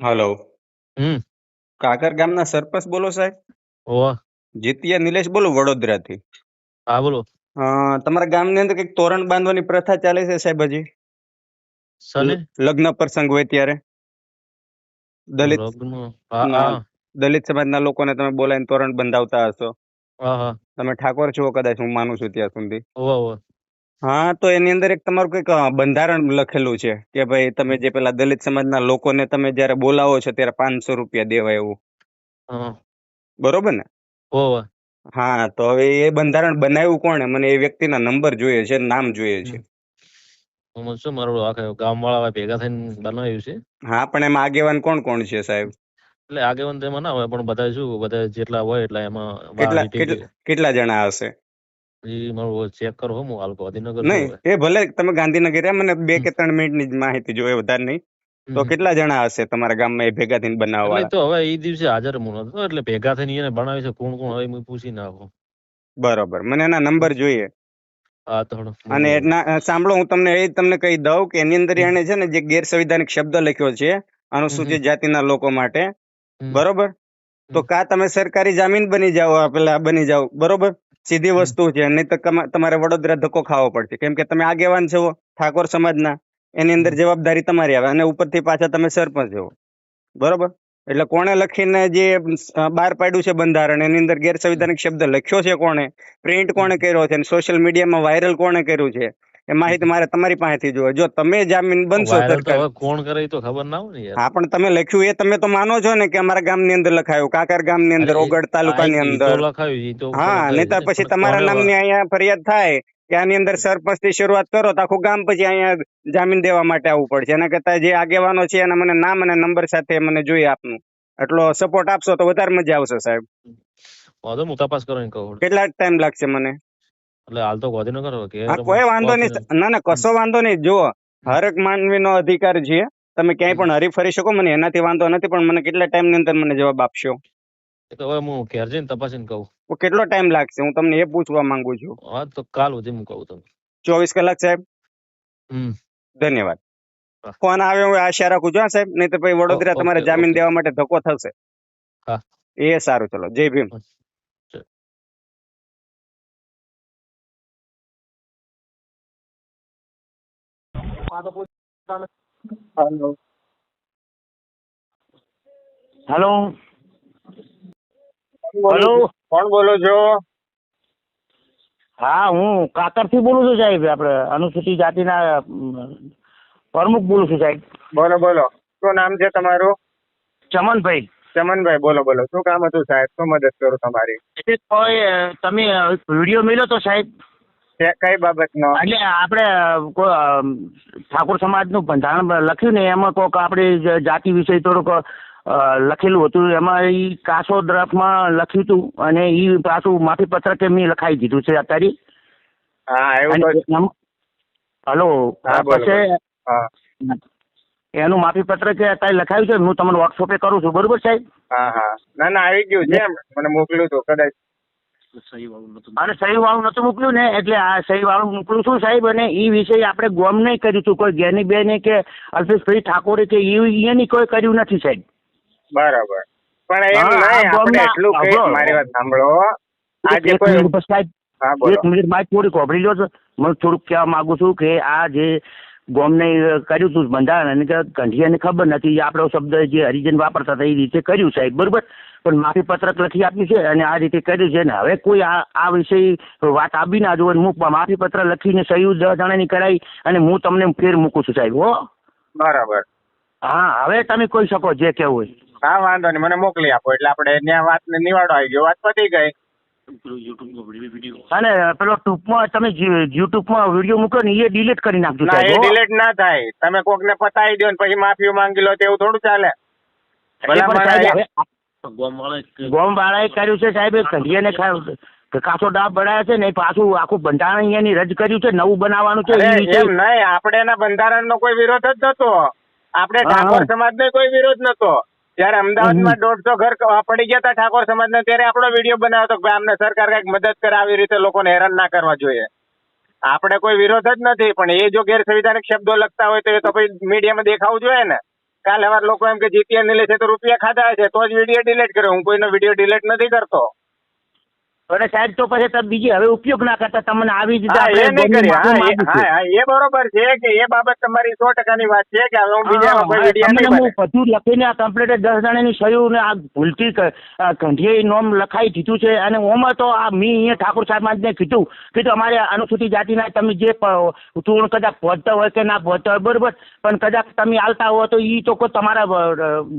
Hello હમ. કાકર ગામના સરપંચ બોલો સાહેબ. હોવા. જીતિયા નિલેશ બોલું વડોદરાથી. હા બોલો. અ, તમારા ગામની અંદર કંઈક તોરણ બાંધવાની પ્રથા ચાલે છે સાહેબ હજી? સને લગ્ન પ્રસંગ હોય ત્યારે. દલિત લગ્ન? હા ના. હા દલિત સમાજના લોકોને તમે બોલાવીને તોરણ બંધાવતા હશો. હા હા. તમે ઠાકોર છો કદાચ હું માનું છું ત્યાં સુધી. હા તો એની અંદર એક તમારું કંઈક બંધારણ લખેલું છે કે ભાઈ તમે જે પેલા દલિત સમાજના લોકોને તમે જ્યારે બોલાવો છો ત્યારે પાંચસો રૂપિયા દેવા એવું. બરોબર ને? હા તો હવે એ બંધારણ બનાવ્યું કોણે? મને એ વ્યક્તિના નંબર જોઈએ છે નામ જોઈએ છે. શું મારું આખે ગામ વાળા ભેગા થઈને બનાવ્યું છે? હા પણ એમાં આગેવાન કોણ કોણ છે સાહેબ? એટલે આગેવાન તો ના હોય પણ બધા શું બધા જેટલા હોય એટલા એમાં કેટલા કેટલા કેટલા જણા હશે? ઈ મારું ચેક કરો હું હાલ ગાંધીનગર નહીં એ ભલે તમે ગાંધીનગર રહ્યા, મને બે કે ત્રણ મિનિટની જ માહિતી જોઈએ વધારે નહીં. તો કેટલા જણા હશે તમારા ગામમાં એ ભેગા થઈને બનાવવા તો હવે એ દિવસે હાજર હું નતો એટલે ભેગા થઈને એને બનાવ્યું છે કોણ કોણ હવે હું પૂછી નાખું. બરોબર મને એના નંબર જોઈએ. અને એના સાંભળો હું તમને એ તમને કહી દઉં કે એની અંદર એને છે ને જે ગેરસંવિધાનિક શબ્દ લખ્યો છે અનુસૂચિત જાતિના લોકો માટે. બરોબર? તો કા તમે સરકારી જામીન બની જાઓ પેલા બની જાઓ બરોબર? સીધી વસ્તુ છે નહીં તો તમારે વડોદરા ધક્કો ખાવો પડશે. કેમ કે તમે આગેવાન છો ઠાકોર સમાજના એની અંદર જવાબદારી તમારી આવે અને ઉપરથી પાછા તમે સરપંચ છો બરોબર? એટલે કોણે લખીને જે બહાર પાડ્યું છે બંધારણ એની અંદર ગેરસંવિધાનિક શબ્દ લખ્યો છે કોણે? પ્રિન્ટ કોણે કર્યો છે? અને સોશિયલ મીડિયામાં વાયરલ કોણે કર્યું છે? એ માહિતી મારે તમારી પાસેથી જોઈએ જો તમે જામીન બનશો કોણ કરે તો ખબર ના હોય ને હા પણ તમે લખ્યું એ તમે તો માનો છો ને કે અમારા ગામની અંદર લખાયું કાકર ગામની અંદર અરે, ઓગડ તાલુકાની આ ઈ તો અંદર હા નહીતર પછી તમારા નામ નામની અહીંયા ફરિયાદ થાય કે આની અંદર સરપંચથી શરૂઆત કરો તો આખું ગામ પછી અહીંયા જામીન દેવા માટે આવવું પડશે. એના કરતા જે આગેવાનો છે એના મને નામ અને નંબર સાથે મને જોઈએ આપનું. એટલો સપોર્ટ આપશો તો વધારે મજા આવશે સાહેબ. હું તપાસ કરીને કહું કેટલા ટાઈમ લાગશે મને? એટલે હાલ તો ગાંધીનગર કોઈ વાંધો નહીં. ના ના કશો વાંધો નહીં. જુઓ હરેક માનવીનો અધિકાર છે. તમે ક્યાંય પણ હરી ફરી શકો મને એનાથી વાંધો નથી પણ મને કેટલા ટાઈમની અંદર મને જવાબ આપશો? તો હવે હું ઘેર જઈને તપાસીને કહું. કેટલો ટાઈમ લાગશે? હું તમને એ પૂછવા માંગુ છું. હા તો કાલ સુધી હું કહું તમને. ચોવીસ કલાક સાહેબ? હમ. ધન્યવાદ. ફોન આવે હું આશા રાખું છું સાહેબ. નહીં તો પછી વડોદરા તમારે જામીન દેવા માટે ધક્કો થશે. હા. એ સારું ચલો. જય ભીમ. હેલો હેલો કોણ બોલો? છો? હા હું કાતરથી બોલું છું સાહેબ. આપણે અનુસૂચિત જાતિના પ્રમુખ બોલું છું સાહેબ. બોલો બોલો. શું નામ છે તમારું? ચમનભાઈ. ચમનભાઈ બોલો બોલો. શું કામ હતું સાહેબ? શું મદદ કરું તમારી? તમે વીડિયો મેળ્યો તો સાહેબ? કઈ બાબતનો? એટલે આપણે ઠાકોર સમાજનું બંધારણ લખ્યું ને એમાં કોઈક આપણી જાતિ વિશે થોડુંક લખેલું હતું. એમાં એ કાસો ડ્રાફ્ટમાં લખ્યું હતું અને એ પાછું માફી પત્રક મેં લખાઈ દીધું છે અત્યારે. હા એવું હલો? પછી હા. એનું માફી પત્ર કે અત્યારે લખાયું છે હું તમને વોટ્સઅપે કરું છું. બરોબર સાહેબ? હા હા. ના ના આવી ગયું છે મને મોકલ્યું હતું કદાચ અને સહી વાળું નતું મોકલ્યું ને એટલે આ સહી વાળું મોકલું છું સાહેબ? અને એ વિષય આપણે ગોમ નહીં કર્યું હતું કોઈ જ્ઞાની બેને કે અલ્પેશભાઈ ઠાકોરે કે એ એની કોઈ કર્યું નથી સાહેબ. બરાબર. પણ એમ નહીં આપણે એટલું કઈ મારી વાત સાંભળો. આજે કોઈ સાહેબ એક મિનિટ મારી થોડી વાપરી લો છો. હું થોડુંક કહેવા માંગુ છું કે આ જે ગોમને કર્યું હતું બંધારણ અને કે ગંઠિયાને ખબર નથી આપણો શબ્દ જે હરિજન વાપરતા હતા એ રીતે કર્યું સાહેબ બરોબર? પણ માફી પત્રક લખી આપ્યું છે અને આ રીતે કર્યું છે ને હવે કોઈ આ આ વિષય વાત આપી ના જોવે હું માફી પત્ર લખીને સહી દસ જણાની કરાવી અને હું તમને ફેર મૂકું છું સાહેબ હો. બરાબર. હા હવે તમે કહી શકો જે કેવું હોય. હા વાંધો નહીં મને મોકલી આપો એટલે આપણે ત્યાં વાત નિવાડો આવી ગયો વાત પતી ગઈ. અને પેલો ટૂંકમાં તમે યુટ્યુબમાં વીડિયો મૂકો ને એ ડિલીટ કરી નાખજો ના એ ડિલીટ ના થાય. તમે કોકને પતાવી દો ને પછી માફી માંગી લો તેવું થોડું ચાલે. ભલા પણ માણસ સાહેબ હવે ગોમ વાળાએ કર્યું છે સાહેબ. કંઢિયાને કાસો ડાબ બનાવ્યા છે ને પાછું આખું બંધારણ અહીંયાની રદ કર્યું છે નવું બનાવવાનું છે એમ નહીં આપણે એના બંધારણનો કોઈ વિરોધ જ નતો. આપણે ઠાકોર. સમાજનો કોઈ વિરોધ નતો. જયારે અમદાવાદમાં દોઢસો ઘર પડી ગયા હતા ઠાકોર સમાજના ત્યારે આપણો વીડિયો બનાવ્યો હતો કે ભાઈ આમને સરકાર કંઈક મદદ કરે આવી રીતે લોકોને હેરાન ના કરવા જોઈએ. આપણે કોઈ વિરોધ જ નથી પણ એ જો ગેરસંવિધાનિક શબ્દો લખતા હોય તો એ તો પછી મીડિયામાં દેખાવું જોઈએ ને. કાલે હવાર લોકો એમ કે જીપીએનની લે છે તો રૂપિયા ખાધા છે તો જ વીડિયો ડિલીટ કર્યો હું કોઈનો વીડિયો ડિલીટ નથી કરતો. અને સાહેબ તો પછી તમે બીજી હવે ઉપયોગ ના કરતા તમને આવી જ એ બરોબર છે કે એ બાબત તમારી સો ટકાની વાત છે કે હવે હું હું બધું લખીને આ કમ્પ્લીટ દસ જણાની સહી ને આ ભૂલથી ક- નોમ લખાઈ દીધું છે અને ઓમાં તો આ મી અહીંયા ઠાકોર સાહેબને કીધું કે તો અમારે અનુસૂચિત જાતિના તમે જે તું કદાચ પહોંચતા હોય કે ના પહોંચતા હોય બરોબર. પણ કદાચ તમે આવતા હો તો એ તો કોઈ તમારા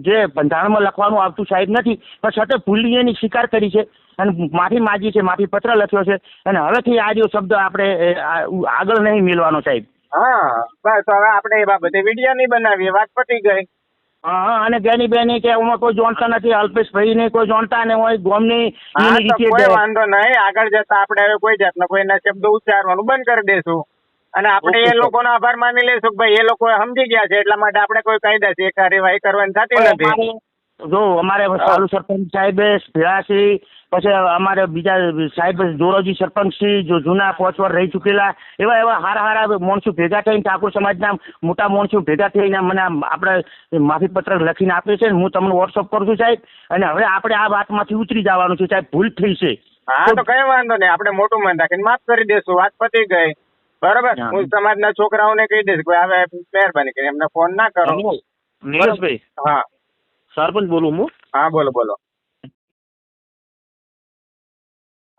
જે બંધારણમાં લખવાનું આવતું સાહેબ નથી. પણ છતાં ભૂલની એની સ્વીકાર કરી છે. અને માફી માગી છે માફી પત્ર લખ્યો છે. અને હવેથી આ જો શબ્દ આપણે આગળ નહીં મિલવાનો સાહેબ. હા બસ હવે આપણે એ બાબતે વીડિયો નહીં બનાવીએ વાત પતી ગઈ. હા અને જ્ઞાની બેની કે હું કોઈ જાણતા નથી અલ્પેશભાઈ ને કોઈ જાણતા ને હોય ગોમની કોઈ વાંધો નહીં આગળ જતા આપણે હવે કોઈ જાતનો કોઈના શબ્દ ઉચ્ચારવાનું બંધ કરી દેશું. અને આપણે એ. લોકોનો આભાર માની લઈશું ભાઈ એ લોકો સમજી ગયા છે એટલા માટે આપણે કોઈ કાયદાથી કાર્યવાહી કરવાની થતી નથી. જો અમારે સાલુ સરપંચ સાહેબે ભેળાશ્રી પછી અમારે બીજા સાહેબ દોરોજી સરપંચ શ્રી જો જૂના પાંચ વાર રહી ચૂકેલા એવા એવા હારા હારા મોણસું ભેગા થઈને ઠાકોર સમાજના મોટા મોણસું ભેગા થઈને મને આપણે માફી પત્ર લખીને આપે છે હું તમને વોટ્સઅપ કરું છું સાહેબ. અને હવે આપણે આ વાતમાંથી ઉતરી જવાનું છે સાહેબ. ભૂલ થઈ છે. હા તો કઈ વાંધો નહીં. આપણે મોટું મન રાખીને માફ કરી દેશું. વાત પતી ગઈ. બરોબર? હું. સમાજના છોકરાઓને કહી દઈશ કે હવે મહેરબાની કરીને એમને ફોન ના કરો. નીરજભાઈ હા. સરપંચ બોલું હું? હા બોલો બોલો.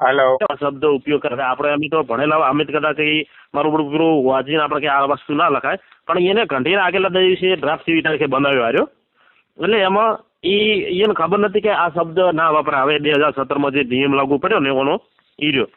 હેલો શબ્દ ઉપયોગ કરે. આપણે અમે તો ભણેલા અમે કદાચ એ મારું બધું પૂરું વાંચીને આપણે કે આ વસ્તુ ના લખાય. પણ એને ઘંટીના આગલા દિવસે ડ્રાફ્ટ સીવી તારીખે બનાવ્યો આવ્યો એટલે એમાં એ એને ખબર નથી કે આ શબ્દ ના વપરાય હવે બે હજાર સત્તરમાં જે નિયમ લાગુ પડ્યો ને એનો ઈ રહ્યો.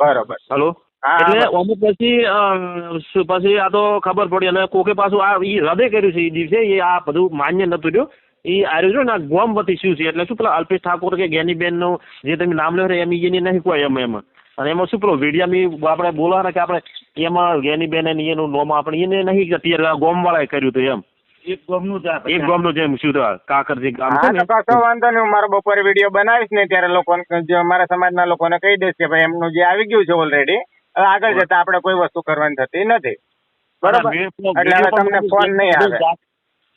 બરાબર. હલો એટલે અમુક પછી પછી આ તો ખબર પડી અને કોકે પાછું આ ઈ હૃદય કર્યું છે એ દિવસે. એ આ બધું માન્ય નતું રહ્યું. એ આર્યું છે ને આ ગોમ વતી શું છે એટલે શું પેલા અલ્પેશ ઠાકોર કે જ્ઞાનીબેનનું જે તમે નામ લ્યો એમ એની નહીં કોઈ એમ એમાં. અને એમાં શું પેલો વિડીયામાં આપણે બોલવાના કે આપણે એમાં જ્ઞાનીબેન ને એનું નોમ આપણે એને નહીં અત્યારે ગોમ વાળા કર્યું હતું એમ. એક ગોમનું એક ગામનું જેમ શું તો કાકર જે ગામ છે ને? કશો વાંધો નહીં. હું મારો બપોરે વીડિયો બનાવીશ ને ત્યારે લોકોને જે અમારા સમાજના લોકોને કહી દઈશ કે ભાઈ એમનું જે આવી ગયું છે ઓલરેડી હવે આગળ જતા આપણે કોઈ વસ્તુ કરવાની થતી નથી. બરાબર? એટલે તમને ફોન નહીં આવે.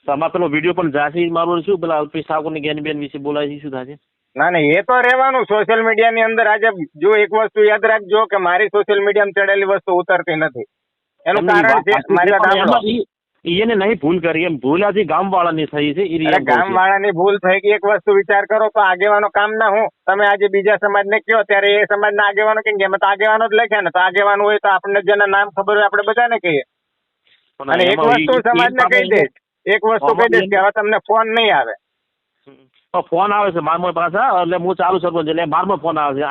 તમારે પેલો વીડિયો પણ જાશે મારું શું? પેલા અલ્પેશ ઠાકોરની જ્ઞાનીબેન વિશે બોલાય છે શું થાય ના ના એ તો રહેવાનું. સોશિયલ મીડિયાની અંદર આજે જો એક વસ્તુ યાદ રાખજો કે મારી સોશિયલ મીડિયામાં ચડેલી વસ્તુ ઉતરતી નથી. એનું કારણ છે મારી એને નહીં ભૂલ કરી. એમ ભૂલ આજે ગામ વાળાની થઈ છે કહું ગામ. વાળાની ભૂલ થઈ ગઈ એક વસ્તુ વિચાર કરો તો આગેવાનો કામ ના હું? તમે આજે બીજા સમાજને કહો ત્યારે એ સમાજના આગેવાનો કેમ કે તો આગેવાનો જ લખ્યા ને. તો આગેવાનો હોય તો આપણને જેના નામ ખબર હોય આપણે બધાને કહીએ. અને એક વસ્તુ સમાજ સમાજને કહી દઈશ એક વસ્તુ કહી દઈશ કે હવે તમને ફોન નહીં આવે. ફોન આવે છે મારમો પાછા એટલે હું ચાલુ સરપંચ એટલે મારમો ફોન આવે છે.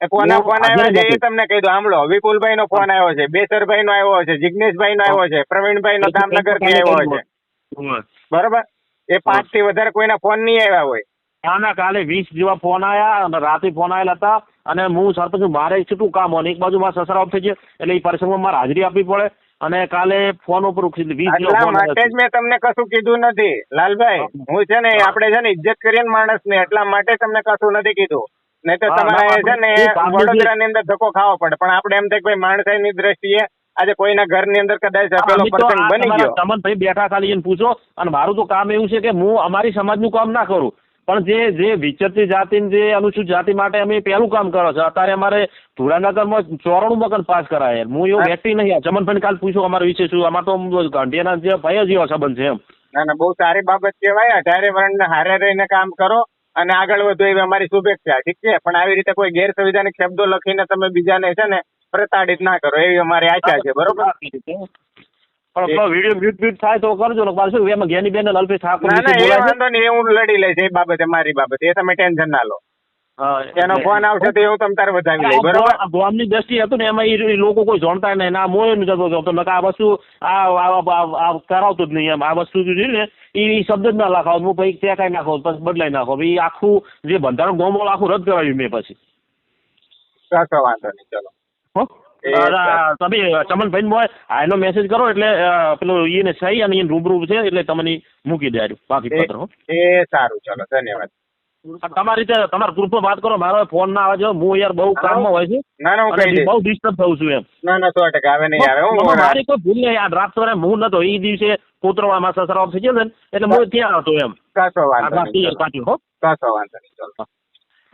છે કોના ફોન આવ્યો છે એ તમને કહી દઉં સાંભળો. વિપુલભાઈ નો ફોન આવ્યો છે બેસરભાઈ નો આવ્યો છે જિગ્નેશભાઈ નો આવ્યો છે પ્રવીણભાઈ નો જામનગરથી આવ્યો છે. બરોબર? એ પાંચથી વધારે કોઈના ફોન નહીં આવ્યા હોય. ના કાલે વીસ જેવા ફોન આવ્યા અને રાતે ફોન આવેલા હતા અને હું સરપંચ મારે છૂટું કામ હોય અને એક બાજુ મારા સસરા ઓફ થઈ ગયા એટલે એ પરિસંગમાં મારે હાજરી આપવી પડે. અને કાલે ફોન ઉપર એટલા માટે જ મેં તમને કશું કીધું નથી. લાલભાઈ હું. છે ને આપણે છે ને ઇજ્જત કરીએ ને માણસને એટલા માટે તમને કશું નથી કીધું. નહીં તો તમારે છે ને વડોદરા ની અંદર ધક્કો ખાવો પડે. પણ આપણે એમ થાય કે માણસ માણસાઈની દ્રષ્ટિએ આજે કોઈના ઘરની અંદર કદાચ પેલો અમે તો પ્રસંગ બની ગયો ગયો. ચમનભાઈ બેઠા ખાલી પૂછો. અને મારું તો કામ એવું છે કે હું અમારી સમાજનું કામ ના કરું. પણ જે જે વિચરતી જાતિની જે અનુસૂચિત જાતિ માટે અમે પહેલું કામ કરો છો. અત્યારે અમારે ધોળાનગરમાં ચોરાણું મકાન પાસ કરાય હું એવું વ્યક્તિ નહીં. આ ચમનભાઈ કાલ પૂછો અમારા વિશે શું. અમારે તો ગાંધીના જે ભાઈ જેવો સંબંધ છે એમ. ના ના બહુ સારી બાબત કહેવાય. અઢારે વર્ણને હારે રહીને કામ કરો અને આગળ વધો એવી અમારી શુભેચ્છા. ઠીક છે? પણ આવી રીતે કોઈ ગેરસંવિધાનિક શબ્દો લખીને તમે બીજાને છે ને પ્રતાડિત ના કરો. એવી અમારી આશા છે. બરોબર? પણ વીડિયો મ્યુટ મ્યુટ થાય તો કરજો ને પાછું એમાં જ્ઞાની બેન અલ્પેશ ઠાકોર ના ના એ. વાંધો નહીં એ હું લડી લઈશ એ બાબતે મારી બાબતે એ તમે ટેન્શન ના લો એનો ફોન આવશે તો એવું તમ તારે વધાવી લઈ બરોબર ગામની દ્રષ્ટિ હતું ને એમાં ઈ લોકો કોઈ જાણતા નહીં ના મોયનું જતો હતો. આ વસ્તુ આ કરાવતું જ નહીં એમ આ વસ્તુ ને એ શબ્દ જ ના લખાવ હું પછી ત્યાં નાખો પછી બદલાઈ નાખો એ આખું જે બંધારણ ગોમવાળ આખું રદ કરાવ્યું મેં પછી વાંધો નહીં ચલો હો? તમે ચમનભાઈ મોય આ એનો મેસેજ કરો એટલે પેલો એને સહી અને એને રૂબરૂ છે એટલે તમને મૂકી દે બાકી પત્ર એ સારું ચલો ધન્યવાદ. તમારી રીતે તમારા ગ્રુપમાં વાત કરો મારો ફોન ના આવે છે હું યાર બહુ કામમાં હોય છે ના ના હું બહુ ડિસ્ટર્બ થઉં છું એમ. ના ના સો ટકા આવે નહીં આવે હું મારી કોઈ ભૂલ નહીં આ ડ્રાફ્ટ વાળા હું નતો એ દિવસે કોતરવામાં સસરા ઓફ થઈ ગયો ને એટલે હું. ત્યાં હતો એમ. કાસો વાંધો નહીં કશો વાંધો નહીં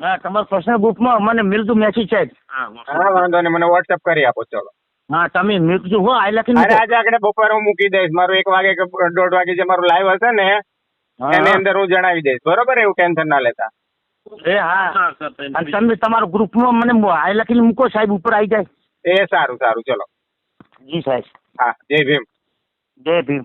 હા તમારા પર્સનલ ગ્રુપમાં મને મિલતું મેસેજ છે હા હા વાંધો નહીં. મને વોટ્સઅપ કરી આપો ચલો. હા તમે મૂકજો હો આઈ લખીને અરે આજે આગળ બપોરે હું મૂકી દઈશ. મારું એક વાગે કે દોઢ વાગે જે મારું લાઈવ હશે ને એની અંદર હું જણાવી દઈશ. બરોબર? એવું ટેન્શન ના લેતા. એ હા. હા અને તમે તમારા ગ્રુપમાં મને આઈ લખીને મૂકો સાહેબ ઉપર આવી જાય. એ સારું સારું ચલો. જી સાહેબ. હા જય ભીમ. જય ભીમ.